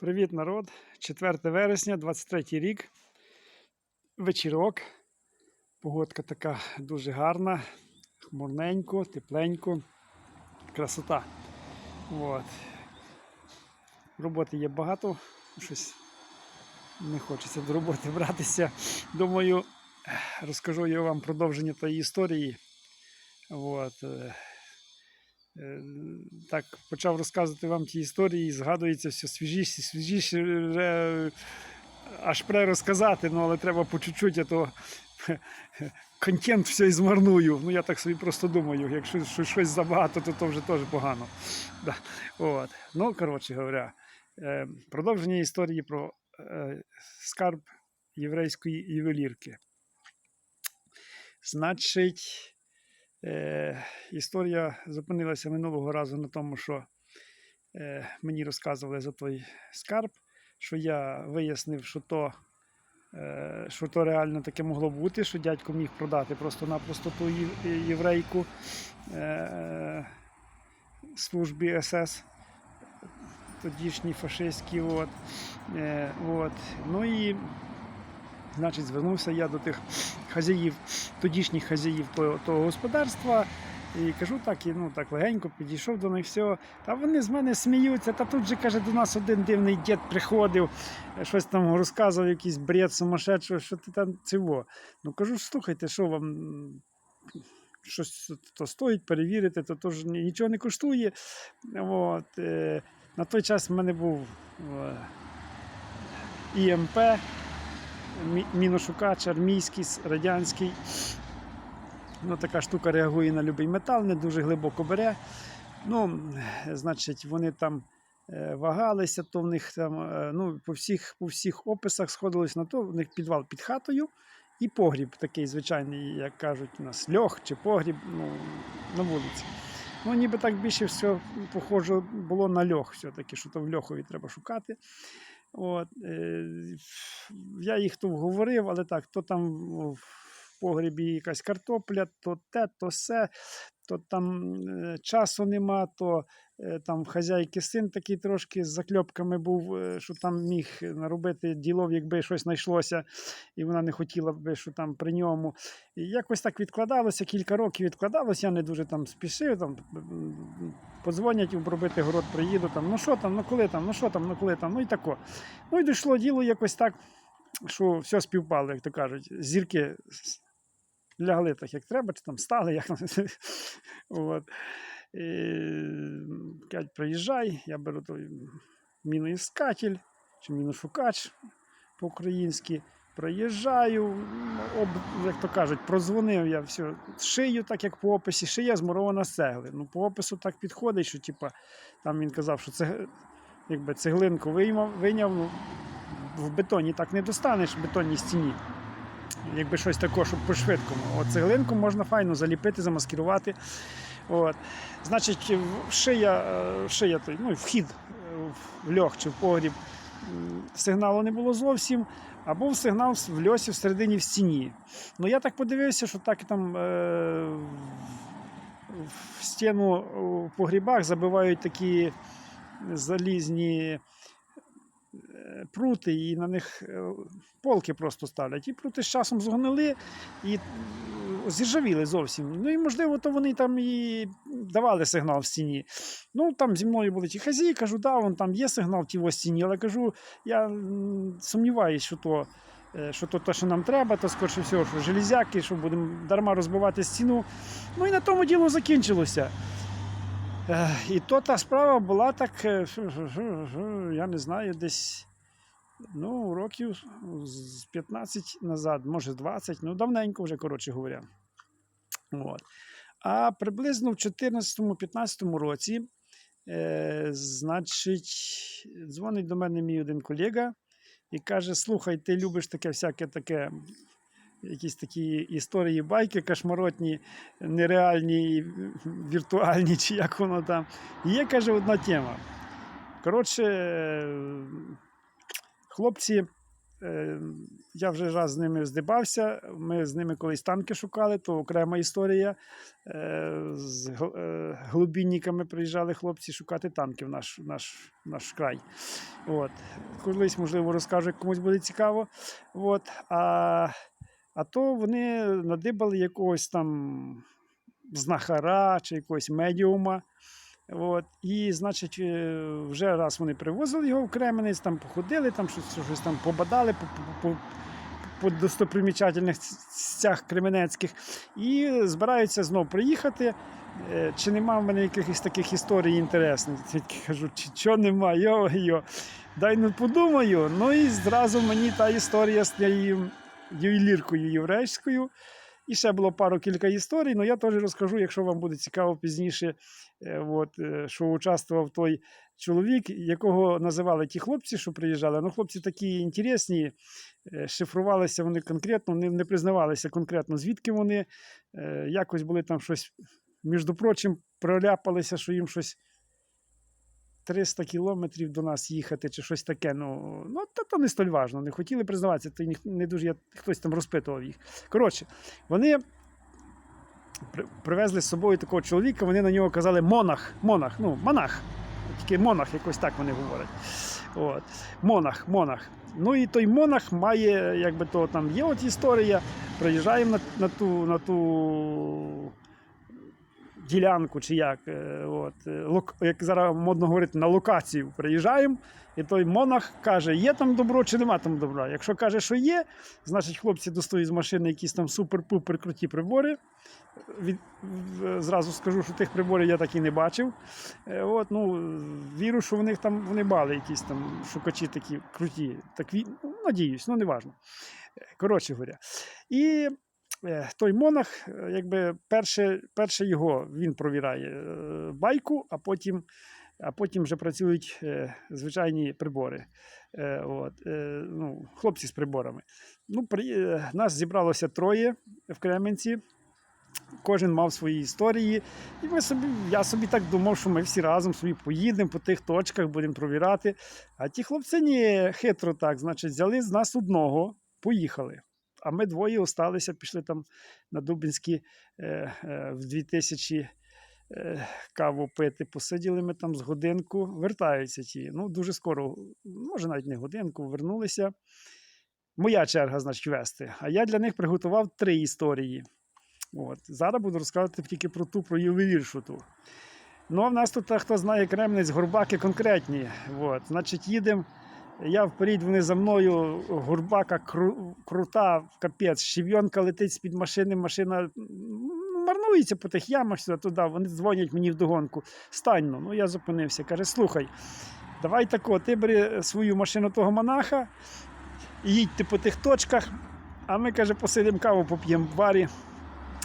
Привіт, народ! 4 вересня, 23 рік. Вечірок. Погодка така дуже гарна, хмурненько, тепленько. Красота. От. Роботи є багато. Щось не хочеться до роботи братися. Думаю, розкажу я вам продовження тої історії. От. Е, Е, Так, почав розказувати вам ті історії, і згадується все свіжіше, свіжіше вже аж пре розказати, ну, але треба по чуть-чуть, а то контент все і змарную. Ну, я так собі просто думаю, якщо щось- забагато, то, то вже теж погано. Да. От. Ну, коротше говоря, е, продовження історії про е, скарб єврейської ювелірки. Значить. Е, історія зупинилася минулого разу на тому, що е, мені розказували за той скарб, що я вияснив, що то, е, що то реально таке могло бути, що дядько міг продати просто-напросто ту єврейку е, службі СС, тодішній фашистській. От, е, от. Ну і Значить, звернувся я до тих хазяїв, тодішніх хазяїв того, господарства. І кажу так, і ну так легенько підійшов до них все. Та вони з мене сміються. Та тут же каже, до нас один дивний дід приходив, щось там розказував, якийсь бред сумасшедший, що ти там цього. Ну кажу, слухайте, що вам щось то стоїть перевірити, то, то ж ні- нічого не коштує. От, е, на той час в мене був е, ІМП. Мі- міношукач армійський, радянський. Ну, така штука реагує на будь-який метал, не дуже глибоко бере. Ну, значить, вони там е, вагалися, то в них там, е, ну, по всіх, по всіх описах сходилось на то, в них підвал під хатою і погріб такий звичайний, як кажуть, у нас льох чи погріб ну, на вулиці. Ну, ніби так більше все похоже було на льох, все-таки, що то в льохові треба шукати. От, е, я їх тут говорив, але так, то там в погребі якась картопля, то те, то се, то там е, часу нема, то е, там в хазяйки син такий трошки з закльопками був, е, що там міг наробити ділов, якби щось знайшлося, і вона не хотіла би, що там при ньому. І якось так відкладалося, кілька років відкладалося, я не дуже там спішив, там подзвонять обробити город, приїду, там, ну що там, ну коли там, ну що там, ну коли там, ну і тако. Ну і дійшло діло якось так, що все співпало, як то кажуть. Зірки лягли так, як треба, чи там стали, як. От. І, кажуть, приїжджай, я беру той міноіскатель чи міношукач по-українськи. Приїжджаю, об, як то кажуть, прозвонив я все, шию, так як по описі, шия змурована з цегли. Ну, по опису так підходить, що типа, там він казав, що це якби цеглинку виймав, вийняв, ну, в бетоні так не достанеш в бетонній стіні. Якби щось таке, щоб по-швидкому. От цеглинку можна файно заліпити, замаскирувати. От. Значить, шия, е, шия ну, вхід е, в льох чи в погріб. Сигналу не було зовсім, а був сигнал в льосі всередині в стіні. Ну я так подивився, що так там е, в стіну в погрібах забивають такі залізні прути, і на них е, полки просто ставлять. І прути з часом згнили і е, зіржавіли зовсім. Ну і можливо, то вони там і давали сигнал в стіні. Ну там зі мною були ті хазії, кажу, да, вон там є сигнал в тій стіні, але кажу, я м, сумніваюсь, що то. е, Що то, те, що нам треба, то скорше всього, що железяки, що будемо дарма розбивати стіну. Ну і на тому діло закінчилося. Е, І то та справа була так, е, я не знаю, десь ну, років з 15 назад, може 20, ну давненько вже, коротше говоря. От. А приблизно в 14-15 році, е, значить, дзвонить до мене мій один колега і каже: Слухай, ти любиш таке всяке таке. Якісь такі історії, байки кошмаротні, нереальні, віртуальні, чи як воно там. І Є, каже, одна тема. Коротше, хлопці е, я вже раз з ними здибався. Ми з ними колись танки шукали, то окрема історія. Е, з гл- е, приїжджали хлопці шукати танки в наш, наш, наш край. От. Колись, можливо, розкажу, комусь буде цікаво. От. А, а то вони надибали якогось там знахара чи якогось медіума. От, і, значить, е, вже раз вони привозили його в Кременець, там походили, там щось, щось там побадали по, по, по, по достопримічательних цях кременецьких, і збираються знов приїхати. Е, Чи нема в мене якихось таких історій інтересних? Тільки кажу, чи що нема, йо-йо. Дай ну подумаю. Ну і зразу мені та історія з тією ювеліркою єврейською. І ще було пару кілька історій, але я теж розкажу, якщо вам буде цікаво пізніше, е, от, е, що участвував той чоловік, якого називали ті хлопці, що приїжджали. Ну, хлопці такі інтересні, е, шифрувалися вони конкретно, не, не признавалися конкретно, звідки вони. Якось були там щось, між прочим, проляпалися, що їм щось 300 кілометрів до нас їхати, чи щось таке. Ну, ну та то не столь важно. Не хотіли признаватися, то не дуже я, хтось там розпитував їх. Коротше, вони привезли з собою такого чоловіка, вони на нього казали монах, монах, ну, монах. Тільки монах, якось так вони говорять. От. Монах, монах. Ну і той монах має, якби то там є от історія. Приїжджаємо на, на, ту, на ту ділянку, чи як, е, от, е, як зараз модно говорити, на локацію приїжджаємо. І той монах каже, є там добро чи нема там добра. Якщо каже, що є, значить хлопці достають з машини якісь там супер-пупер круті прибори. Від, зразу скажу, що тих приборів я так і не бачив. Е, От, ну, вірю, що в них там вони мали якісь там шукачі такі круті. Так, ну, надіюсь, ну не важно. Коротше говоря. І той монах, е, якби перше, перше його він провіряє е, байку, а потім, а потім вже працюють е, звичайні прибори. Е, От, е, ну, хлопці з приборами. Ну, при, е, нас зібралося троє в Кременці. Кожен мав свої історії. І ми собі, я собі так думав, що ми всі разом собі поїдемо по тих точках, будемо провіряти. А ті хлопці ні, хитро так, значить, взяли з нас одного, поїхали. А ми двоє осталися, пішли там на Дубинські е, е, в 2000 е, каву пити. Посиділи ми там з годинку, вертаються ті. Ну, дуже скоро, може навіть не годинку, вернулися. Моя черга, значить, вести. А я для них приготував три історії. От. Зараз буду розказувати тільки про ту, про ювеліршу ту. Ну, а в нас тут, хто знає Кремниць, горбаки конкретні. От. Значить, їдемо. Я вперед, вони за мною, горбака кру, крута, капець, щебйонка летить з-під машини, машина марнується по тих ямах сюди туди. Вони дзвонять мені вдогонку. Стань, ну, ну я зупинився. Каже, слухай, давай тако, ти бери свою машину того монаха, їдьте по тих точках, а ми, каже, посидимо каву, поп'ємо в барі.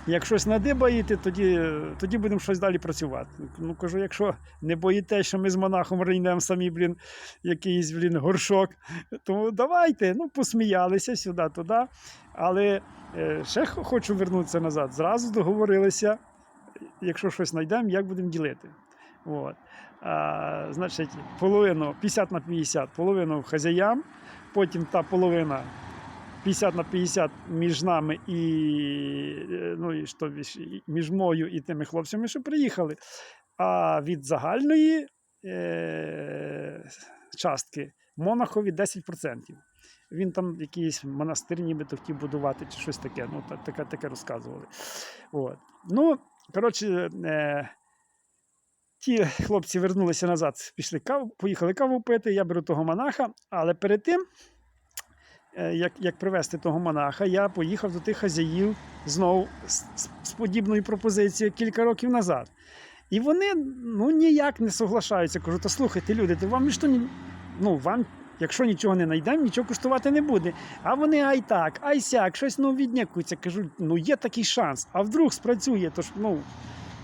Як щось надибаєте, тоді, тоді будемо щось далі працювати. Ну кажу, якщо не боїтесь, що ми з монахом рейнемо самі, блін, якийсь блін, горшок, то давайте. Ну, посміялися сюди-туди. Але е, ще хочу вернутися назад. Зразу договорилися, якщо щось знайдемо, як будемо ділити. От. А, значить, половину 50 на 50, половину хазяям, потім та половина 50 на 50 між нами і, е, ну, і що, між мною і тими хлопцями, що приїхали. А від загальної е, частки Монахові 10%. Він там якийсь монастир нібито хотів будувати чи щось таке. Ну, таке, таке розказували. От. Ну, коротше, е, ті хлопці вернулися назад, пішли каву, поїхали каву пити, я беру того монаха, але перед тим як, як привезти того монаха, я поїхав до тих хазяїв знову з, з, подібною пропозицією кілька років назад. І вони ну, ніяк не соглашаються. Кажу, та слухайте, люди, то вам ніщо ну, вам, якщо нічого не знайдемо, нічого коштувати не буде. А вони ай так, ай сяк, щось ну, віднякуються. Кажу, ну є такий шанс, а вдруг спрацює, то ж ну,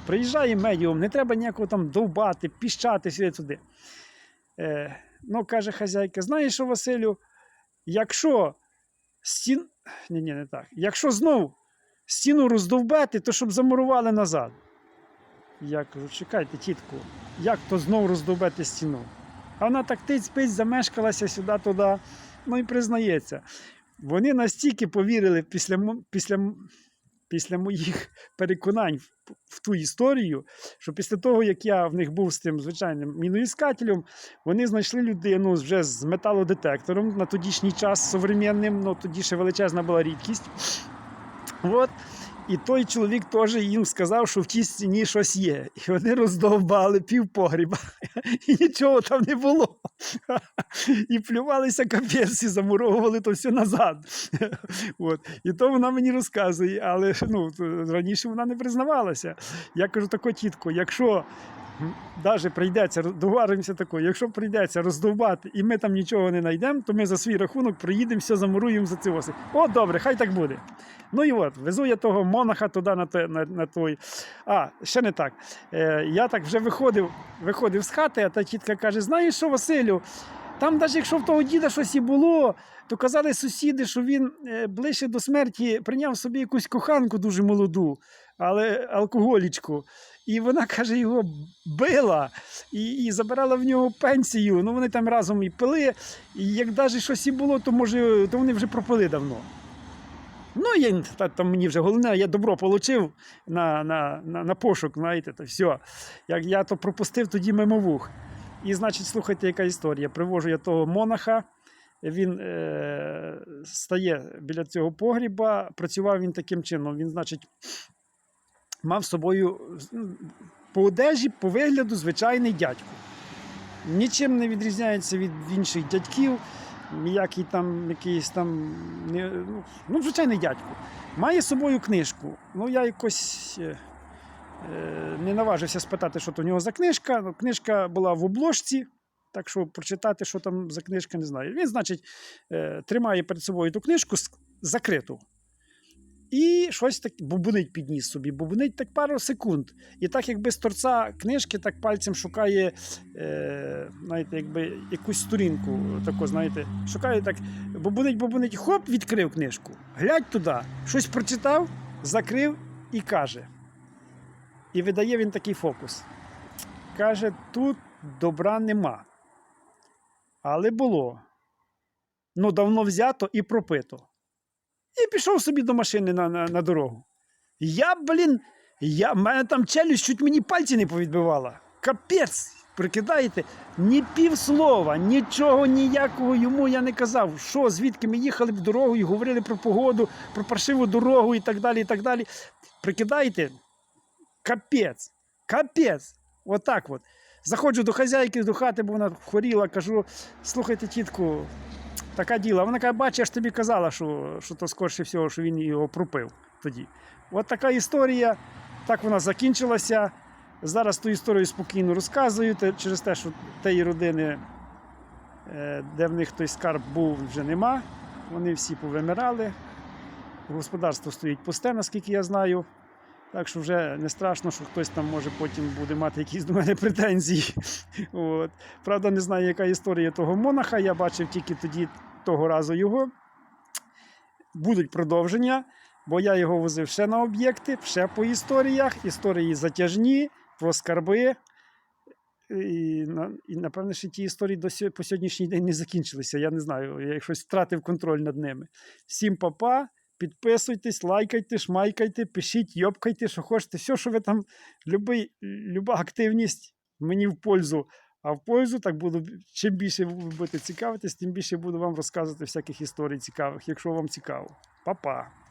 приїжджає медіум, не треба ніякого там довбати, піщати сюди туди. Е, ну, каже хазяйка, знаєш що, Василю, якщо стін... Ні, ні, не так. Якщо знову стіну роздовбати, то щоб замурували назад. Я кажу, чекайте, тітку, як то знов роздовбати стіну? А вона так тиць пиць замешкалася сюди-туди. Ну і признається. Вони настільки повірили після, після, після моїх переконань в, ту історію, що після того, як я в них був з тим звичайним міноіскателем, вони знайшли людину вже з металодетектором на тодішній час современним, ну тоді ще величезна була рідкість. От. І той чоловік теж їм сказав, що в тій стіні щось є. І вони роздовбали пів погріба, і нічого там не було. І плювалися капець, замуровували то все назад. От. І то вона мені розказує, але ну, раніше вона не признавалася. Я кажу, тако тітко, якщо навіть прийдеться, договоримося тако, якщо прийдеться роздовбати і ми там нічого не знайдемо, то ми за свій рахунок приїдемо, все замуруємо за ці оси. О, добре, хай так буде. Ну і от, везу я того монаха туди на, те, на, на той. А, ще не так. Е, я так вже виходив, виходив з хати, а та тітка каже: знаєш що, Василю, там, навіть якщо в того діда щось і було, то казали сусіди, що він е, ближче до смерті прийняв собі якусь коханку дуже молоду, але алкоголічку. І вона каже, його била і, і забирала в нього пенсію. Ну вони там разом і пили. І як навіть щось і було, то може, то вони вже пропили давно. Ну, я, та, там мені вже головне, я добро отримав на, на, на, на пошук, знаєте, то все. Як я то пропустив тоді мимо вух. І, значить, слухайте, яка історія. Привожу я того монаха. Він е, стає біля цього погріба. Працював він таким чином. Він, значить, мав з собою ну, по одежі, по вигляду, звичайний дядько. Нічим не відрізняється від інших дядьків ніякий там якийсь там не, ну, ну, звичайний дядько. Має з собою книжку. Ну, я якось е, е, не наважився спитати, що то в нього за книжка. Ну, книжка була в обложці, так що прочитати, що там за книжка, не знаю. Він, значить, е, тримає перед собою ту книжку закриту. І щось так бубонить підніс собі, бубонить так пару секунд. І так, якби з торця книжки, так пальцем шукає, е, знаєте, якби якусь сторінку, таку, знаєте, шукає так, бубонить, бубонить, хоп, відкрив книжку. Глядь туди, щось прочитав, закрив і каже. І видає він такий фокус. Каже, тут добра нема. Але було. Ну, давно взято і пропито. І пішов собі до машини на, на, на дорогу. Я, блін, я, мене там челюсть чуть мені пальці не повідбивала. Капець, прикидаєте, ні півслова, нічого ніякого йому я не казав. Що, звідки ми їхали в дорогу і говорили про погоду, про паршиву дорогу і так далі. і так далі. Прикидаєте, капець, капець. Отак от. Заходжу до хазяйки, до хати, бо вона хворіла, кажу: слухайте, тітку, така діла. Вона каже, бач, я ж тобі казала, що, що то скорше всього, що він його пропив тоді. От така історія. Так вона закінчилася. Зараз ту історію спокійно розказую через те, що тієї родини, е, де в них той скарб був, вже нема. Вони всі повимирали. Господарство стоїть пусте, наскільки я знаю. Так що вже не страшно, що хтось там може потім буде мати якісь до мене претензії. От. Правда, не знаю, яка історія того монаха. Я бачив тільки тоді того разу його. Будуть продовження, бо я його возив ще на об'єкти, ще по історіях. Історії затяжні, про скарби. І, і напевне, що ті історії до по сьогоднішній день не закінчилися. Я не знаю, я щось втратив контроль над ними. Всім папа, підписуйтесь, лайкайте, шмайкайте, пишіть, йопкайте, що хочете. Все, що ви там, любий, люба активність мені в пользу. А в пользу так буду, чим більше ви будете цікавитись, тим більше буду вам розказувати всяких історій цікавих, якщо вам цікаво. Па-па!